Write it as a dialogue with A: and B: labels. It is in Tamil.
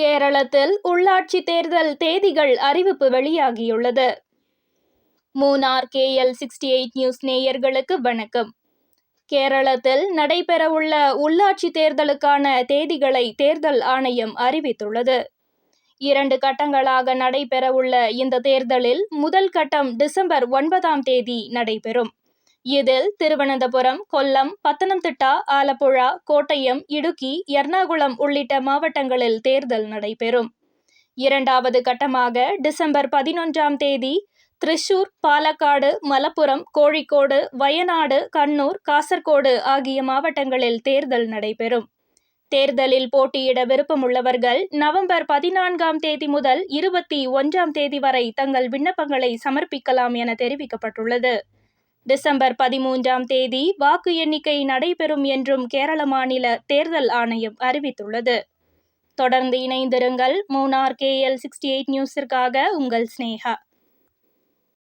A: கேரளத்தில் உள்ளாட்சி தேர்தல் தேதிகள் அறிவிப்பு வெளியாகியுள்ளது. Munnar KL sixty eight news நேயர்களுக்கு வணக்கம். கேரளத்தில் நடைபெறவுள்ள உள்ளாட்சி தேர்தலுக்கான தேதிகளை தேர்தல் ஆணையம் அறிவித்துள்ளது. இரண்டு கட்டங்களாக நடைபெறவுள்ள இந்த தேர்தலில் முதல் கட்டம் டிசம்பர் ஒன்பதாம் தேதி நடைபெறும். இதில் திருவனந்தபுரம் கொல்லம் பத்தனம்திட்டா ஆலப்புழா கோட்டயம் இடுக்கி எர்ணாகுளம் உள்ளிட்ட மாவட்டங்களில் தேர்தல் நடைபெறும். இரண்டாவது கட்டமாக டிசம்பர் பதினொன்றாம் தேதி திரிசூர் பாலக்காடு மலப்புரம் கோழிக்கோடு வயநாடு கண்ணூர் காசர்கோடு ஆகிய மாவட்டங்களில் தேர்தல் நடைபெறும். தேர்தலில் போட்டியிட விருப்பமுள்ளவர்கள் நவம்பர் பதினான்காம் தேதி முதல் இருபத்தி ஒன்றாம் தேதி வரை தங்கள் விண்ணப்பங்களை சமர்ப்பிக்கலாம் என தெரிவிக்கப்பட்டுள்ளது. டிசம்பர் பதிமூன்றாம் தேதி வாக்கு எண்ணிக்கை நடைபெறும் என்றும் கேரள மாநில தேர்தல் ஆணையம் அறிவித்துள்ளது. தொடர்ந்து இணைந்திருங்கள் மூனார் கேஎல் சிக்ஸ்டி எயிட் நியூஸிற்காக உங்கள் ஸ்னேகா